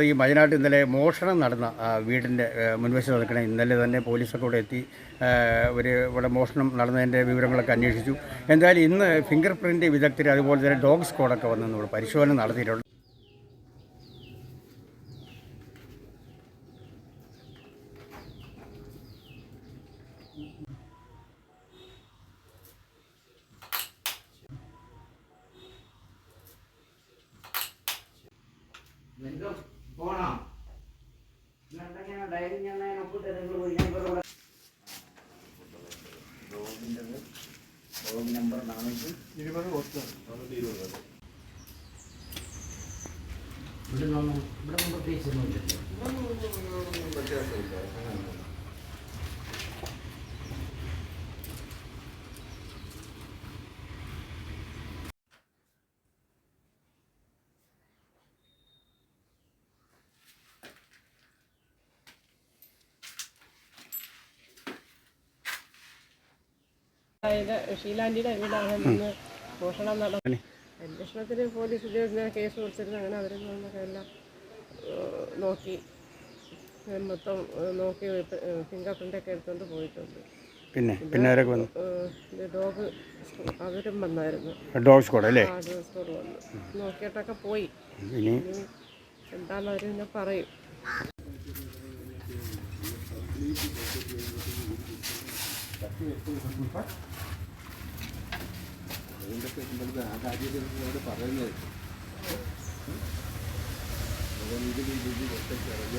ഈ വയനാട്ടിൽ ഇന്നലെ മോഷണം നടന്ന വീടിന്റെ മുൻവശത്ത് നിൽക്കണ ഇന്നലെ തന്നെ പോലീസൊക്കെ ഇവിടെ എത്തി ഒരു ഇവിടെ മോഷണം നടന്നതിന്റെ വിവരങ്ങളൊക്കെ അന്വേഷിച്ചു. എന്തായാലും ഇന്ന് ഫിംഗർ പ്രിന്റ് വിദഗ്ധർ അതുപോലെ തന്നെ ഡോഗ് സ്ക്വാഡൊക്കെ വന്ന് നമ്മൾ പരിശോധന നടത്തിയിട്ടുണ്ട്. പോണം. എന്നിട്ടെങ്ങനെ ഡയറി ഞാൻ നമ്പർ ഇവിടെ നമ്മൾ ഇവിടെ നമ്മൾ പ്രത്യേകിച്ചൊന്നുമില്ലല്ലോ. അതായത് ഷീലാന്റിയുടെ വീടാണ് ഇന്ന് മോഷണം നടന്നത് അന്വേഷണത്തിന് പോലീസ് ഉദ്യോഗസ്ഥരെ കേസ് കൊടുത്തിരുന്നു. അങ്ങനെ അവർ എല്ലാം നോക്കി. മൊത്തം നോക്കി ഫിംഗർ പ്രിന്റൊക്കെ എടുത്തുകൊണ്ട് പോയിട്ടുണ്ട്. പിന്നെ പിന്നെ ആരൊക്കെ വന്നു? ഡോഗ് അവരും വന്നായിരുന്നു. ഡോഗ് സ്ക്വാഡ് അല്ലേ? ഡോഗ് സ്കോഡ് വന്നു. നോക്കിയിട്ടൊക്കെ പോയി. ഇനി? എന്താണെന്ന് അവർ പിന്നെ പറയും. അതുകൊണ്ടൊക്കെ നമ്മളിത് ആ കാര്യത്തിൽ അവിടെ പറയുന്നത് അതുകൊണ്ട് ഇത് ഇത് ഒറ്റ ചെറിയ